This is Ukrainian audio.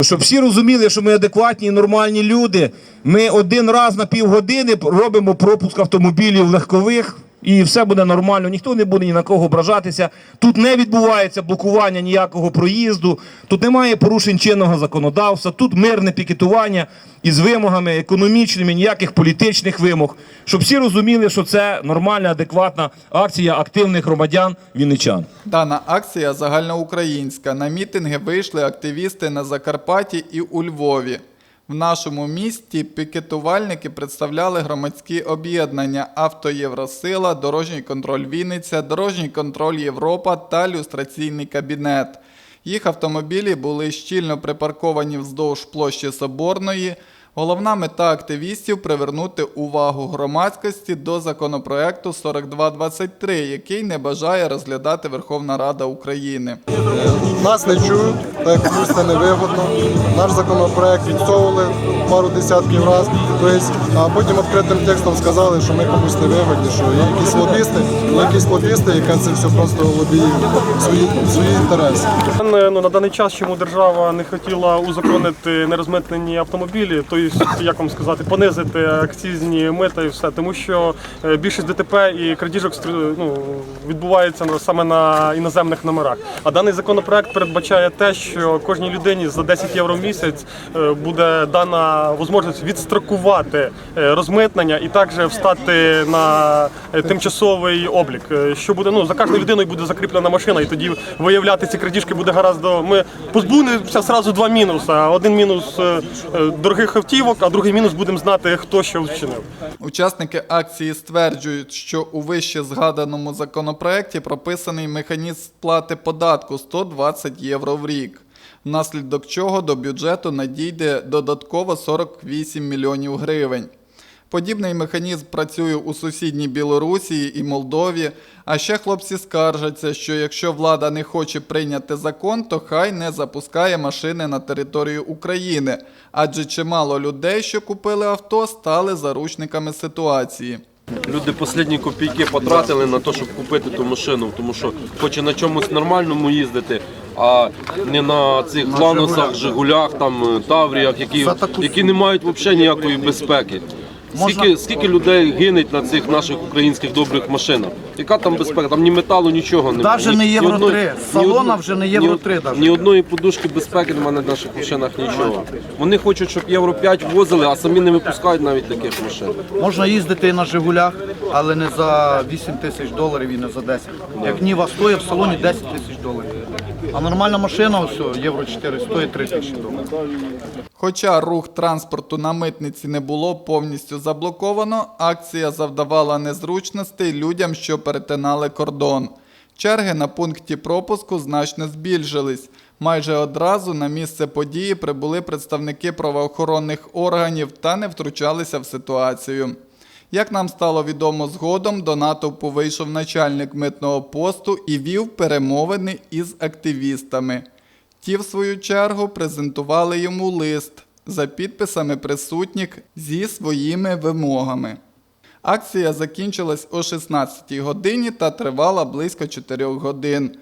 Щоб всі розуміли, що ми адекватні і нормальні люди. Ми один раз на півгодини робимо пропуск автомобілів легкових. І все буде нормально, ніхто не буде ні на кого ображатися. Тут не відбувається блокування ніякого проїзду, тут немає порушень чинного законодавства, тут мирне пікетування із вимогами економічними, ніяких політичних вимог. Щоб всі розуміли, що це нормальна, адекватна акція активних громадян вінничан. Дана акція загальноукраїнська. На мітинги вийшли активісти на Закарпатті і у Львові. В нашому місті пікетувальники представляли громадські об'єднання «Автоєвросила», Дорожній контроль Вінниця, Дорожній контроль Європа та люстраційний кабінет. Їх автомобілі були щільно припарковані вздовж площі Соборної. Головна мета активістів привернути увагу громадськості до законопроекту 4223, який не бажає розглядати Верховна Рада України. Нас не чують, та як комусь це невигодно. Наш законопроект відсовували пару десятків разів, тобто, а потім відкритим текстом сказали, що ми комусь не вигодні, що є якісь лобісти, є якісь лобісти, яка це все просто лобіює свої, свої інтереси. Ну, на даний час, чому держава не хотіла узаконити нерозмитнені автомобілі, тобто, як вам сказати, понизити акцизні мита і все, тому що е, більшість ДТП і крадіжок ну, відбувається саме на іноземних номерах. А даний законопроект передбачає те, що кожній людині за 10 євро в місяць е, буде дана можливість відстрокувати е, розмитнення і також встати на тимчасовий облік. Що буде ну за кожною людиною буде закріплена машина, і тоді виявляти ці крадіжки буде гаразд. Ми позбудемося зразу два мінуси. Один мінус дорогих автівок, а другий мінус будемо знати, хто що вчинив. Учасники акції стверджують, що у вище згаданому законопроекті прописаний механізм сплати податку 120 євро в рік, внаслідок чого до бюджету надійде додатково 48 мільйонів гривень. Подібний механізм працює у сусідній Білорусі і Молдові. А ще хлопці скаржаться, що якщо влада не хоче прийняти закон, то хай не запускає машини на територію України, адже чимало людей, що купили авто, стали заручниками ситуації. Люди останні копійки потратили на те, щоб купити ту машину, тому що хоче на чомусь нормальному їздити, а не на цих ланосах, Жигулях, там е, Тавріях, які, які не мають взагалі ніякої безпеки. Скільки, скільки людей гинуть на цих наших українських добрих машинах? Яка там безпека? Там ні металу, нічого немає. Даже не Євро 3. З салона вже не євро 3 даже. Ні одної подушки безпеки немає на наших машинах, нічого. Вони хочуть, щоб Євро 5 возили, а самі не випускають навіть таких машин. Можна їздити і на Жигулях, але не за 8 тисяч доларів і не за 10. Як Ніва стоїть в салоні 10 тисяч доларів. А нормальна машина, ось, Євро 4, стоїть 3 тисячі доларів. Хоча рух транспорту на митниці не було повністю заблоковано, акція завдавала незручностей людям, що перетинали кордон. Черги на пункті пропуску значно збільшились. Майже одразу на місце події прибули представники правоохоронних органів та не втручалися в ситуацію. Як нам стало відомо згодом, до натовпу вийшов начальник митного посту і вів перемовини із активістами. Ті, в свою чергу, презентували йому лист за підписами присутніх зі своїми вимогами. Акція закінчилась о 16 годині та тривала близько 4 годин.